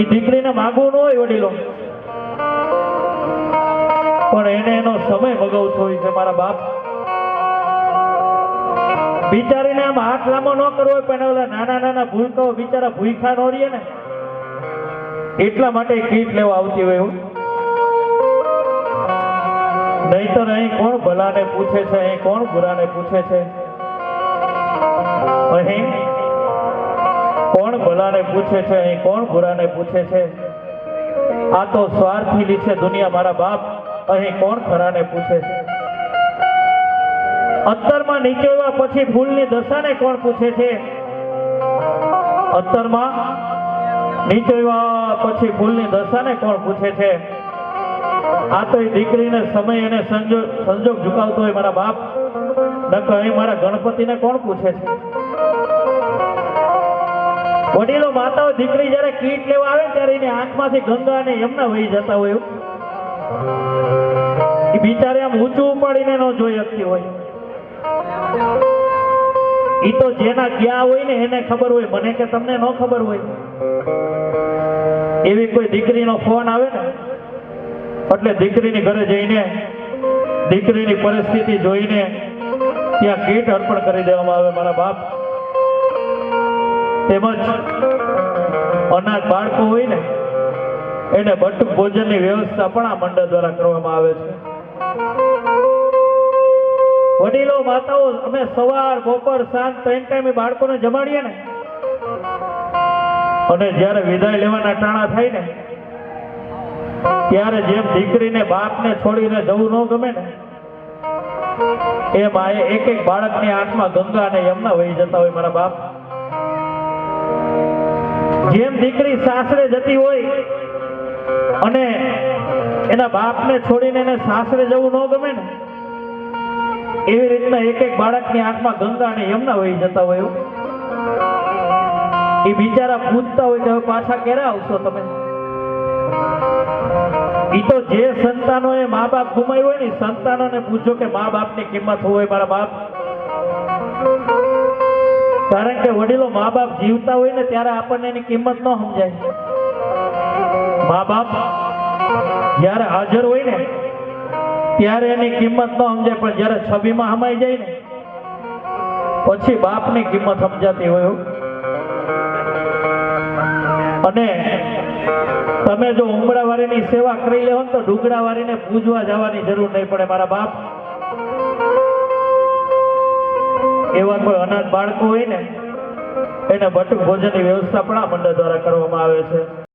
એ દીકરીને માગવું ન હોય વડીલો. પણ એને એનો સમય મગાવતો હોય છે મારા બાપ. બિચારીને આમ હાથ લાંબો ન કરવો હોય, પણ ઓલા નાના નાના ભૂલકાઓ બિચારા ભૂખા નો રહીએ ને, એટલા માટે કીટ લેવા આવતી હોય એવું નહીતર અહીં કોણ ભલાને પૂછે છે, અહીં કોણ બુરાને પૂછે છે? અહીં કોણ ભલાને પૂછે છે? અહીં કોણ બુરાને પૂછે છે? આ તો સ્વાર્થી છે દુનિયા મારા બાપ. અહીં કોણ ખરાને પૂછે છે? અત્તરમાં નીચેવા પછી ફૂલની દશાને કોણ પૂછે છે? અત્તરમાં નીચેવા પછી ફૂલની દશાને કોણ પૂછે છે? આ તો એ દીકરીને સમય અને સંજોગ સંજોગ ઝુકાવતો હોય મારા બાપ. નકર અહીં મારા ગણપતિને કોણ પૂછે છે? વડીલો માતાઓ દીકરી જયારે કીટ લેવા આવે ત્યારે એની આંખમાંથી ગંગા અને યમના વહી જતા હોય. બિચારે આમ ઊંચું ઉપાડીને ન જોઈ શકતી હોય. ઈ તો જેના ગયા હોય ને એને ખબર હોય. મને કે તમને ન ખબર હોય. એવી કોઈ દીકરીનો ફોન આવે ને, એટલે દીકરીની ઘરે જઈને, દીકરીની પરિસ્થિતિ જોઈને ત્યાં કીટ અર્પણ કરી દેવામાં આવે. મારા બાપ તેમજ અનાથ બાળકો હોય ને, એને બટુક ભોજનની વ્યવસ્થા પણ આ મંડળ દ્વારા કરવામાં આવે છે. વડીલો, માતાઓ, અમે સવાર, બપોર, સાંજ ત્રણ ટાઈમે બાળકોને જમાડીએ ને, અને જ્યારે વિદાય લેવાના ટાણા થાય ને, ત્યારે જેમ દીકરીને બાપને છોડીને જવું ન ગમે ને, એમ આ એક એક બાળકની આંખમાં ગંગા અને યમુના વહી જતા હોય મારા બાપ. જેમ દીકરી સાસરે જતી હોય અને એના બાપને છોડીને એને સાસરે જવું ન ગમે ને, એવી રીતના એક એક બાળકની આંખમાં ગંગા અને યમના વહી જતા હોય એ બિચારા પૂછતા હોય હવે પાછા ક્યારે આવશો તમે? એ તો જે સંતાનો એ મા બાપ ગુમાવ્યું હોય ને સંતાનોને પૂછો કે મા બાપની કિંમત હોય મારા બાપ? કારણ કે વડીલો મા બાપ જીવતા હોય ને ત્યારે આપણને એની કિંમત ન સમજાય. મા બાપ જ્યારે હાજર હોય ને, ત્યારે એની કિંમત ન સમજાય, પણ જ્યારે છબીમાં હમાઈ જાય ને, પછી બાપની કિંમત સમજાતી હોય અને તમે જો ઉમરાવાળીની સેવા કરી લેવો ને તો ડુંગળાવારીને પૂજવા જવાની જરૂર નહીં પડે. મારા બાપ એવા કોઈ અનાથ બાળકો હોય ને, એને બટુક ભોજનની વ્યવસ્થા પણ આ મંડળ દ્વારા કરવામાં આવે છે.